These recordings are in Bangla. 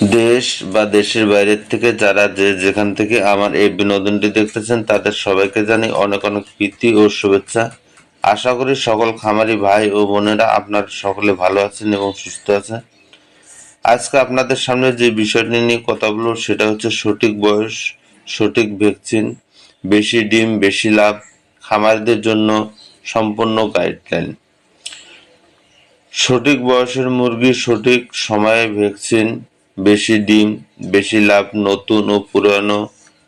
দেশ বা দেশের বাইরের থেকে যারা যে যেখান থেকে আমার এই বিনোদনটি দেখতেছেন, তাদের সবাইকে জানাই অনেক অনেক প্রীতি ও শুভেচ্ছা। আশা করি সকল খামারি ভাই ও বোনেরা আপনার সকলে ভালো আছেন এবং সুস্থ আছেন। আজকে আপনাদের সামনে যে বিষয়টি নিয়ে কথা বলব, সেটা হচ্ছে সঠিক বয়স, সঠিক ভ্যাকসিন, বেশি ডিম, বেশি লাভ, খামারিদের জন্য সম্পূর্ণ গাইডলাইন। সঠিক বয়সের মুরগি সঠিক সময়ে ভ্যাকসিন বেশি ডিম, বেশি লাভ, নতুন ও পুরানো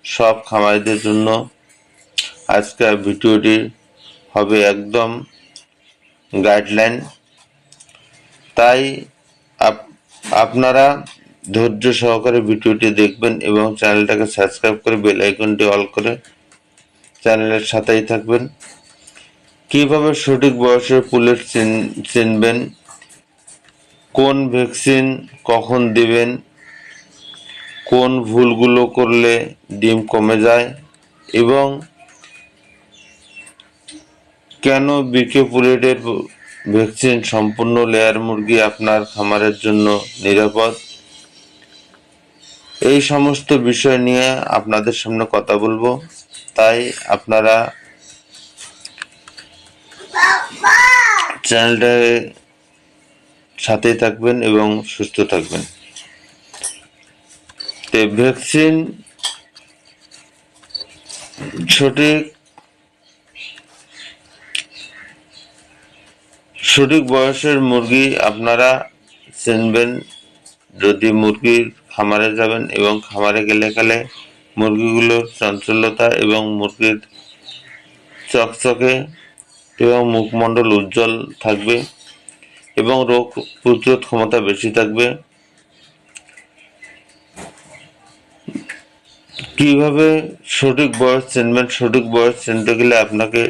সব খামারিদের জন্য আজকের ভিডিওটি হবে একদম গাইডলাইন তাই আপ- আপনারা ধৈর্য সহকারে ভিডিওটি দেখবেন এবং চ্যানেলটাকে সাবস্ক্রাইব করে বেল আইকনটি অল করে চ্যানেলের সাথেই থাকবেন। কীভাবে সঠিক বয়সের পুলেট চিন- চিনবেন কোন ভ্যাকসিন কখন দিবেন? কোন ভুলগুলো করলে ডিম কমে যায়? এবং কেন বিকে পুলেটের ভ্যাকসিন সম্পূর্ণ লেয়ার মুরগি আপনার খামারের জন্য নিরাপদ? এই সমস্ত বিষয় নিয়ে আপনাদের সামনে কথা বলব। তাই আপনারা চ্যানেলটায় সাথেই থাকবেন এবং সুস্থ থাকবেন। তো ভ্যাকসিন সঠিক সঠিক বয়সের মুরগি আপনারা চিনবেন যদি মুরগির খামারে যাবেন এবং খামারে গেলে গেলে মুরগিগুলোর চঞ্চলতা এবং মুরগির চকচকে এবং মুখমণ্ডল উজ্জ্বল থাকবে। এবং রোগ প্রতিরোধ ক্ষমতা বেশি থাকবে। কীভাবে সঠিক বয়স চিনবেন? সঠিক বয়স চিনতে গেলে আপনাকে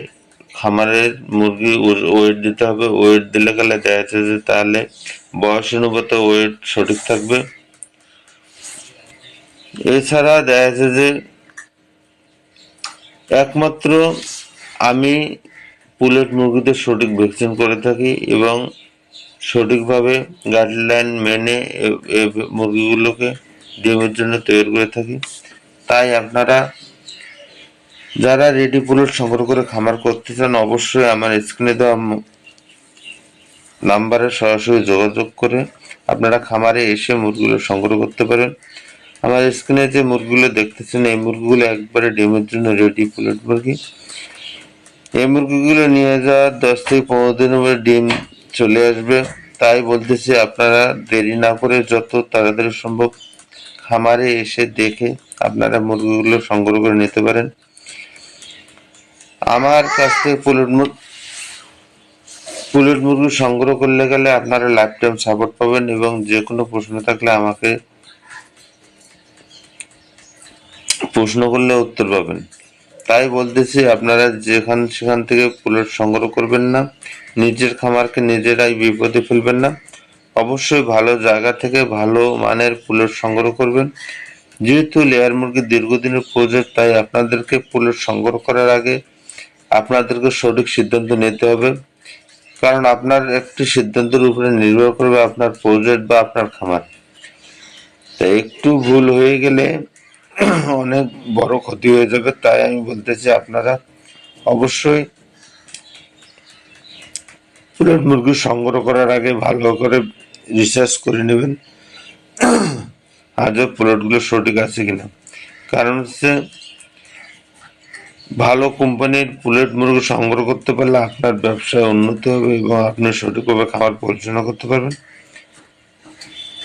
খামারের মুরগি ওয়েট দিতে হবে। ওয়েট দিলে গেলে দেখা যাচ্ছে যে তাহলে বয়স অনুপাত ওয়েট সঠিক থাকবে। এছাড়া দেখা যাচ্ছে যে একমাত্র আমি পুলেট মুরগিদের সঠিক ভ্যাকসিন করে থাকি এবং সঠিকভাবে গাইডলাইন মেনে মুরগিগুলোকে ডিমের জন্য তৈরি করে থাকি। তাই আপনারা যারা রেডি পুলেট সংগ্রহ করে খামার করতে চান, অবশ্যই আমার স্ক্রিনে দেওয়া নাম্বারে সরাসরি যোগাযোগ করে আপনারা খামারে এসে মুরগিগুলো সংগ্রহ করতে পারেন। আমার স্ক্রিনে যে মুরগিগুলো দেখতেছেন, এই মুরগিগুলো একবারে ডিমের জন্য রেডি পুলেট মুরগি। এই মুরগিগুলো নিয়ে যাওয়ার দশ থেকে পনেরো দিনের ডিম চলে আসবে। তাই বলতেছি, আপনারা দেরি না করে যত তাড়াতাড়ি সম্ভব খামারে এসে দেখে আপনারা মুরগিগুলো সংগ্রহ করে নিতে পারেন। আমার কাছ থেকে পুলেট মুর, পুলেট মুরগি সংগ্রহ করলে গেলে আপনারা লাইফ টাইম সাপোর্ট পাবেন এবং যে কোনো প্রশ্ন থাকলে আমাকে প্রশ্ন করলে উত্তর পাবেন। তাই বলতেছি আপনারা যেখান সেখান থেকে পুলেট সংগ্রহ করবেন না, নিজের খামারকে নিজেরাই বিপদে ফেলবেন না। অবশ্যই ভালো জায়গা থেকে ভালো মানের পুলেট সংগ্রহ করবেন। যেহেতু লেয়ার মুরগি দীর্ঘদিনের প্রজেক্ট, তাই আপনাদেরকে পুলেট সংগ্রহ করার আগে আপনাদেরকে সঠিক সিদ্ধান্ত নিতে হবে। কারণ আপনার একটি সিদ্ধান্তের উপরে নির্ভর করবে আপনার প্রজেক্ট বা আপনার খামার। তাই একটু ভুল হয়ে গেলে অনেক বড় ক্ষতি হয়ে যাবে, তাই আমি বলতেছি আপনারা অবশ্যই পুলেট মুরগি সংগ্রহ করার আগে ভালো করে রিসার্চ করে নেবেন। আজও প্লটগুলো সঠিক আছে কিনা। কারণ হচ্ছে, ভালো কোম্পানির পুলেট মুরগি সংগ্রহ করতে পারলে আপনার ব্যবসায় উন্নতি হবে এবং আপনি সঠিকভাবে খাবার পরিচালনা করতে পারবেন।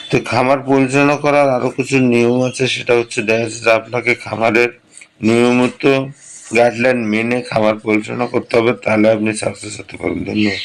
তো খামার পরিচালনা করার আরও কিছু নিয়ম আছে, সেটা হচ্ছে দেখা যাচ্ছে যে আপনাকে খামারের নিয়মিত গাইডলাইন মেনে খামার পরিচালনা করতে হবে, তাহলে আপনি সাকসেস হতে পারবেন। ধন্যবাদ।